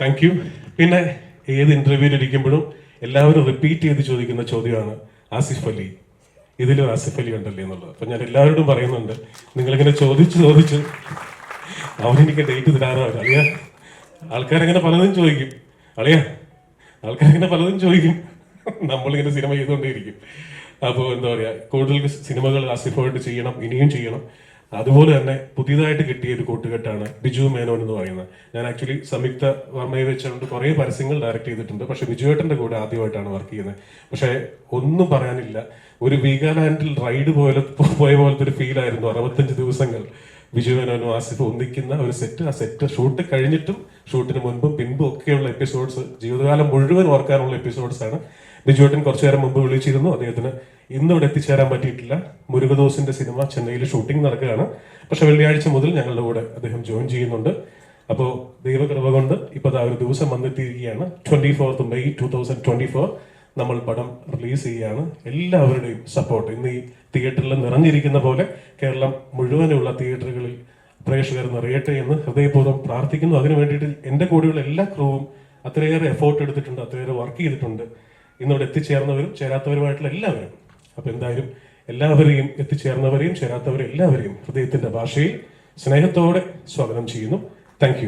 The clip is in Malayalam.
താങ്ക് യു പിന്നെ ഏത് ഇരിക്കുമ്പോഴും എല്ലാവരും റിപ്പീറ്റ് ചെയ്ത് ചോദിക്കുന്ന ചോദ്യമാണ് ആസിഫ് അലി. ഇതിലും ആസിഫ് അലി ഉണ്ടല്ലേ എന്നുള്ളത്. അപ്പൊ ഞാൻ എല്ലാവരോടും പറയുന്നുണ്ട്. നിങ്ങളിങ്ങനെ ചോദിച്ച് ചോദിച്ച് അവരെനിക്ക് ഡേറ്റ് തരാറാണ്. അളിയ ആൾക്കാരങ്ങനെ പലതും ചോദിക്കും. അളിയ ആൾക്കാരങ്ങനെ പലതും ചോദിക്കും. നമ്മളിങ്ങനെ സിനിമ ചെയ്തുകൊണ്ടേയിരിക്കും. അപ്പോൾ എന്താ പറയുക കൂടുതൽ സിനിമകൾ ആസിഫായിട്ട് ചെയ്യണം ഇനിയും ചെയ്യണം. അതുപോലെ തന്നെ പുതിയതായിട്ട് കിട്ടിയ ഒരു കൂട്ടുകെട്ടാണ് ബിജു മേനോൻ എന്ന് പറയുന്നത്. ഞാൻ ആക്ച്വലി സംയുക്ത വർമ്മയെ വെച്ചുകൊണ്ട് കുറേ പരസ്യങ്ങൾ ഡയറക്റ്റ് ചെയ്തിട്ടുണ്ട്. പക്ഷെ ബിജുവേട്ടന്റെ കൂടെ ആദ്യമായിട്ടാണ് വർക്ക് ചെയ്യുന്നത്. പക്ഷെ ഒന്നും പറയാനില്ല. ഒരു വീഗാലാൻഡിൽ റൈഡ് പോലെ പോയ പോലത്തെ ഒരു ഫീൽ ആയിരുന്നു അറുപത്തഞ്ച് ദിവസങ്ങൾ. ബിജു മേനോനും ആസിഫ് ഒന്നിക്കുന്ന ഒരു സെറ്റ് ആ സെറ്റ് ഷൂട്ട് കഴിഞ്ഞിട്ടും ഷൂട്ടിന് മുൻപും പിൻപും ഒക്കെയുള്ള എപ്പിസോഡ്സ് ജീവിതകാലം മുഴുവൻ ഓർക്കാനുള്ള എപ്പിസോഡ്സ് ആണ്. ബിജുവേട്ടൻ കുറച്ചു നേരം മുമ്പ് വിളിച്ചിരുന്നു. അദ്ദേഹത്തിന് ഇന്ന് ഇവിടെ എത്തിച്ചേരാൻ പറ്റിയിട്ടില്ല. മുരുകദോസിന്റെ സിനിമ ചെന്നൈയിൽ ഷൂട്ടിംഗ് നടക്കുകയാണ്. പക്ഷെ വെള്ളിയാഴ്ച മുതൽ ഞങ്ങളുടെ കൂടെ അദ്ദേഹം ജോയിൻ ചെയ്യുന്നുണ്ട്. അപ്പോൾ ദൈവകൃപ കൊണ്ട് ഇപ്പോൾ ആ ഒരു ദിവസം വന്നെത്തിയിരിക്കുകയാണ്. Twenty fourth May two thousand twenty four നമ്മൾ പടം റിലീസ് ചെയ്യുകയാണ്. എല്ലാവരുടെയും സപ്പോർട്ട് ഇന്ന് ഈ തിയേറ്ററിൽ നിറഞ്ഞിരിക്കുന്ന പോലെ കേരളം മുഴുവനുള്ള തിയേറ്ററുകളിൽ പ്രേക്ഷകർ നിറയട്ടെ എന്ന് ഹൃദയപൂർവം പ്രാർത്ഥിക്കുന്നു. അതിനു വേണ്ടിയിട്ട് എന്റെ കൂടെയുള്ള എല്ലാ ക്രൂവും അത്രയേറെ എഫോർട്ട് എടുത്തിട്ടുണ്ട് അത്രയേറെ വർക്ക് ചെയ്തിട്ടുണ്ട്. ഇന്നിവിടെ എത്തിച്ചേർന്നവരും ചേരാത്തവരുമായിട്ടുള്ള എല്ലാവരും. അപ്പോൾ എന്തായാലും എല്ലാവരെയും എത്തിച്ചേർന്നവരെയും ചേരാത്തവരെയും എല്ലാവരെയും ഹൃദയത്തിന്റെ ഭാഷയിൽ സ്നേഹത്തോടെ സ്വാഗതം ചെയ്യുന്നു. താങ്ക്